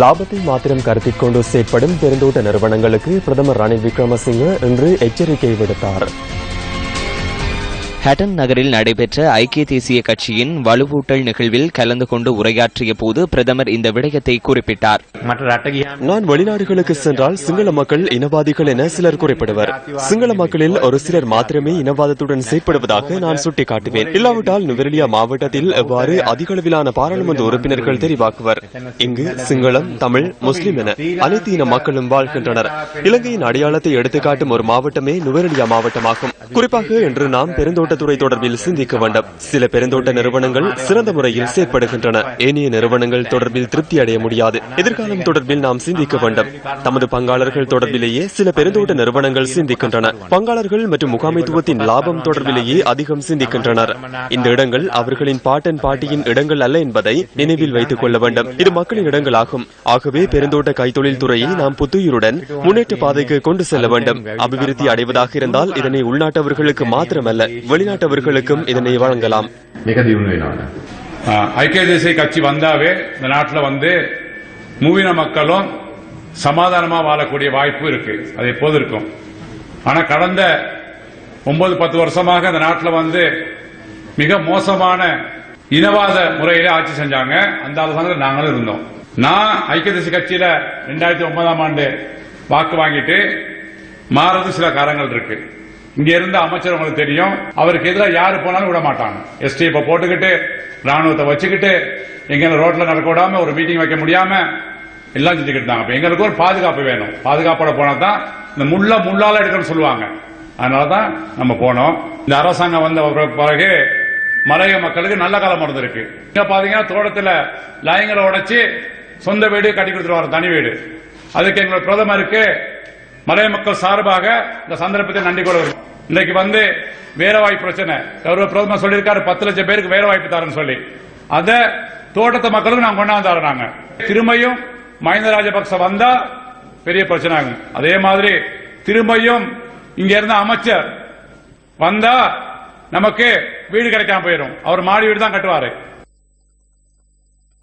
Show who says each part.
Speaker 1: லாபத்தை மாத்திரம் கருத்தில் கொண்டு செயற்படும் பெருந்தோட்ட நிறுவனங்களுக்கு பிரதமர் ரணில் விக்ரமசிங்க இன்று எச்சரிக்கை விடுத்தார்.
Speaker 2: ஹட்டன் நகரில் நடைபெற்ற ஐக்கிய தேசிய கட்சியின் வலுவூட்டல் நிகழ்வில் கலந்து கொண்டு உரையாற்றிய போது பிரதமர் இந்த விடயத்தை குறிப்பிட்டார்.
Speaker 1: நான் வெளிநாடுகளுக்கு சென்றால் சிங்கள மக்கள் இனவாதிகள் என சிலர் குறிப்பிடுவர். சிங்கள மக்களில் ஒரு சிலர் மாத்திரமே இனவாதத்துடன் செயற்படுவதாக நான் சுட்டிக்காட்டுவேன். இல்லாவிட்டால் நுவரெலியா மாவட்டத்தில் எவ்வாறு அதிக அளவிலான பாராளுமன்ற உறுப்பினர்கள் தெரிவாக்குவர்? இங்கு சிங்களம் தமிழ் முஸ்லிம் என அனைத்து இன மக்களும் வாழ்கின்றனர். இலங்கையின் அடையாளத்தை எடுத்துக்காட்டும் ஒரு மாவட்டமே நுவரெலியா மாவட்டமாகும். குறிப்பாக இன்று நாம் பெருந்தோட்ட பெருந்தோட்டத்துறை தொடர்பில் சிந்திக்க வேண்டும். சில பெருந்தோட்ட நிறுவனங்கள் சிறந்த முறையில் செயற்படுகின்றன. ஏனைய நிறுவனங்கள் தொடர்பில் திருப்தி அடைய முடியாது. எதிர்காலம் தொடர்பில் நாம் சிந்திக்க வேண்டும். தமது பங்காளர்கள் தொடர்பிலேயே சில பெருந்தோட்ட நிறுவனங்கள் சிந்திக்கின்றன. பங்காளர்கள் மற்றும் முகாமைத்துவத்தின் லாபம் தொடர்பிலேயே அதிகம் சிந்திக்கின்றனர். இந்த இடங்கள் அவர்களின் பாட்டன் பாட்டியின் இடங்கள் அல்ல என்பதை நினைவில் வைத்துக் கொள்ள வேண்டும். இது மக்களின் இடங்களாகும். ஆகவே பெருந்தோட்ட கைத்தொழில் துறையை நாம் புத்துயிருடன் முன்னேற்ற பாதைக்கு கொண்டு செல்ல வேண்டும். அபிவிருத்தி அடைவதாக இருந்தால் இதனை உள்நாட்டவர்களுக்கு மாத்திரமல்ல. வெளிநாட்டவர்களுக்கும் இதனை வழங்கலாம்.
Speaker 3: ஐக்கிய தேசிய கட்சி வந்தாவே இந்த நாட்டில் வந்து மூவின மக்களும் சமாதானமாக வாழக்கூடிய வாய்ப்பு இருக்கு. அது எப்போது இருக்கும். ஆனால் கடந்த ஒன்பது பத்து வருஷமாக இந்த நாட்டில் வந்து மிக மோசமான இனவாத முறையில ஆட்சி செஞ்சாங்க. அந்த அரசாங்கத்தில் நாங்களும் இருந்தோம். நான் ஐக்கிய தேசிய கட்சியில ரெண்டாயிரத்தி ஒன்பதாம் ஆண்டு வாக்கு வாங்கிட்டு மாறது சில காரணங்கள் இருக்கு. இங்க இருந்த அமைச்சர் உங்களுக்கு தெரியும். அவருக்கு எதிராக யாரு போனாலும் விட மாட்டாங்க. எஸ்டி போட்டுக்கிட்டு ராணுவத்தை வச்சுக்கிட்டு எங்க ரோட்ல நடக்க விடாம ஒரு மீட்டிங் வைக்க முடியாம எல்லாம் செஞ்சுக்கிட்டு இருந்தாங்க. அப்ப எங்களுக்கு ஒரு பாதுகாப்பு வேணும். பாதுகாப்போட போனா தான் இந்த முள்ள முள்ளால எடுக்கணும்னு சொல்லுவாங்க. அதனாலதான் நம்ம போனோம். இந்த அரசாங்கம் வந்த பிறகு மலைய மக்களுக்கு நல்ல காலம் இருந்திருக்கு. இங்க பாத்தீங்கன்னா தோட்டத்துல லைங்களை உடைச்சு சொந்த வீடு கட்டி கொடுத்துருவாரு தனி வீடு. அதுக்கு எங்களோட பிரதமருக்கு மலைய மக்கள் சார்பாக இந்த சந்தர்ப்பத்தை நன்றி கூட இன்றைக்கு வந்து வேலை வாய்ப்பு பிரச்சனை. கௌரவ பிரதமர் சொல்லியிருக்காரு பத்து லட்சம் பேருக்கு வேலை வாய்ப்பு தரேன்னு சொல்லி. அத தோட்டத்து மக்களுக்கு நாங்க கொண்டாந்து தரோம் நாங்க. திரும்பியும் மஹிந்த ராஜபக்ச வந்தா பெரிய பிரச்சனை ஆகும். அதே மாதிரி திரும்பியும் இங்க இருந்த அமைச்சர் வந்தா நமக்கு வீடு கிடைக்காம போயிடும். அவர் மாடி வீடு தான் கட்டுவாரு.